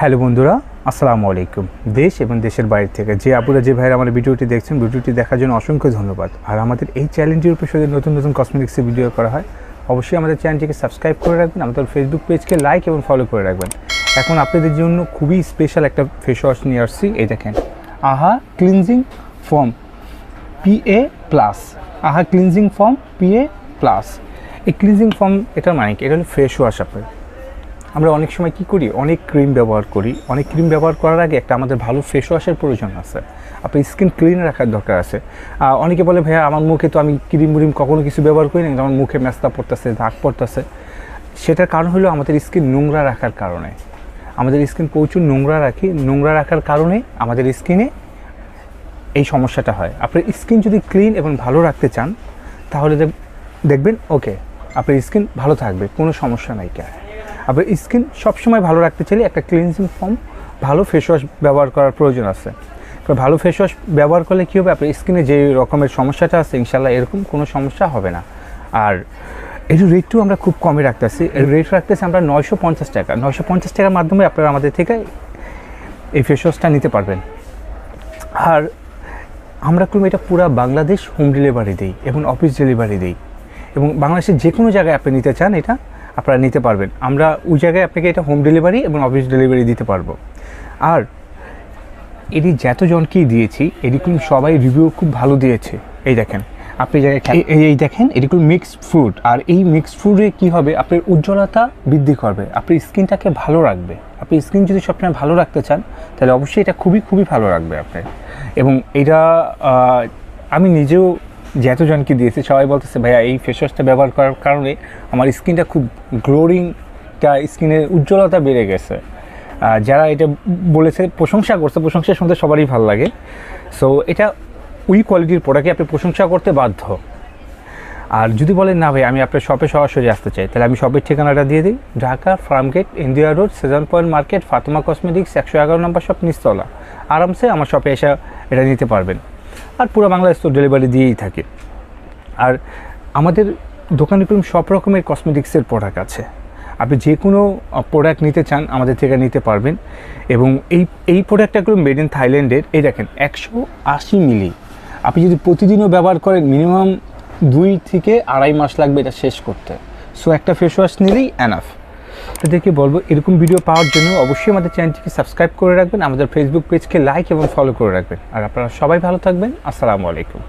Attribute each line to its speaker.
Speaker 1: Hello বন্ধুরা, আসসালামু আলাইকুম। দেশ এবং দেশের বাইরে থেকে যে আপুরা, যে ভাইয়ের আমার ভিডিওটি দেখছেন, ভিডিওটি দেখার জন্য অসংখ্য ধন্যবাদ। আর আমাদের এই চ্যানেলটির উপর শুধু নতুন নতুন কসমেটিক্সের ভিডিও করা হয়, অবশ্যই আমাদের চ্যানেলটিকে সাবস্ক্রাইব করে রাখবেন, আমাদের ফেসবুক পেজকে লাইক এবং ফলো করে রাখবেন। এখন আপনাদের জন্য খুবই স্পেশাল একটা ফেস ওয়াশ নিয়ে আসছি, এই দেখেন। আহা cleansing foam P A plus আহা cleansing foam P A plus এই ক্লিনজিং ফর্ম এটার মানে কি? এটা হলো ফেস ওয়াশ আপনার। আমরা অনেক সময় কি করি? অনেক ক্রিম ব্যবহার করি। অনেক ক্রিম ব্যবহার করার আগে একটা আমাদের ভালো ফেস ওয়াশের প্রয়োজন আছে। আপনার স্কিন ক্লিন রাখার দরকার আছে। অনেকে বলে, ভাইয়া, আমার মুখে তো আমি ক্রিম মুরিম কখনো কিছু ব্যবহার করি না আমার মুখে মেস্তা পড়তেছে, দাগ পড়তেছে। সেটার কারণ হলো আমাদের স্কিন নোংরা রাখার কারণে। আমাদের স্কিন প্রচুর নোংরা রাখি। নোংরা রাখার কারণে আমাদের স্কিনে এই সমস্যাটা হয়। আপনার স্কিন যদি ক্লিন এবং ভালো রাখতে চান, তাহলে দেখবেন ওকে আপনার স্কিন ভালো থাকবে, কোনো সমস্যা নাই কে আপনার স্কিন সবসময় ভালো রাখতে চাইলে একটা ক্লিনজিং ফর্ম ভালো ফেস ওয়াশ ব্যবহার করার প্রয়োজন আছে। ভালো ফেস ওয়াশ ব্যবহার করলে কী হবে? আপনার স্কিনে যে রকমের সমস্যাটা আছে ইনশাল্লাহ এরকম কোনো সমস্যা হবে না। আর এর রেটটাও আমরা খুব কমে রাখতেছি। এর রেট রাখতেছি আমরা নয়শো পঞ্চাশ টাকা। নয়শো পঞ্চাশ টাকার মাধ্যমে আপনারা আমাদের থেকে এই ফেস ওয়াশটা নিতে পারবেন। আর আমরা ক্রম এটা পুরা বাংলাদেশ হোম ডেলিভারি দিই এবং অফিস ডেলিভারি দিই। এবং বাংলাদেশের যে কোনো জায়গায় আপনি নিতে চান এটা আপনারা নিতে পারবেন। আমরা ওই জায়গায় আপনাকে এটা হোম ডেলিভারি এবং অফিস ডেলিভারি দিতে পারব। আর এটি যতজনকেই দিয়েছি এরকম সবাই রিভিউ খুব ভালো দিয়েছে। এই দেখেন আপনি জায়গায় এই এই দেখেন এরকম মিক্সড ফ্রুট আর এই মিক্সড ফ্রুটে কী হবে? আপনার উজ্জ্বলতা বৃদ্ধি করবে আপনার স্কিনটাকে ভালো রাখবে। আপনি স্কিন যদি সবসময় ভালো রাখতে চান তাহলে অবশ্যই এটা খুবই খুবই ভালো রাখবে আপনার। এবং এটা আমি নিজেও যে এতজনকে দিয়েছি, সবাই বলতেছে, ভাইয়া, এই ফেস ওয়াশটা ব্যবহার করার কারণে আমার স্কিনটা খুব গ্লোরিংটা স্কিনের উজ্জ্বলতা বেড়ে গেছে। যারা এটা বলেছে, প্রশংসা করছে, প্রশংসা শুনতে সবারই ভালো লাগে। সো এটা ওই কোয়ালিটির প্রোডাক্টে আপনি প্রশংসা করতে বাধ্য। আর যদি বলেন, না ভাই, আমি আপনার শপে সরাসরি আসতে চাই, তাহলে আমি শপের ঠিকানাটা দিয়ে দিই। Dhaka Farmgate India road Shezan point market Fatema cosmetics একশো এগারো নম্বর শপ নিচতলা। আরামসে আমার শপে এসে এটা নিতে পারবেন। আর পুরো বাংলাদেশ তো ডেলিভারি দিয়েই থাকে। আর আমাদের দোকানে কোনো সব রকমের কসমেটিক্সের প্রোডাক্ট আছে। আপনি যে কোনো প্রোডাক্ট নিতে চান, আমাদের থেকে নিতে পারবেন। এবং এই এই প্রোডাক্টটাগুলো মেড ইন থাইল্যান্ডের এই দেখেন, একশো আশি মিলি। আপনি যদি প্রতিদিনও ব্যবহার করেন মিনিমাম দুই থেকে আড়াই মাস লাগবে এটা শেষ করতে। সো একটা ফেস ওয়াশ নিলেই অ্যানাফ তাদেরকে বলব, এরকম ভিডিও পাওয়ার জন্য অবশ্যই আমাদের চ্যানেলটিকে সাবস্ক্রাইব করে রাখবেন, আমাদের ফেসবুক পেজকে লাইক এবং ফলো করে রাখবেন। আর আপনারা সবাই ভালো থাকবেন। আসসালামু আলাইকুম।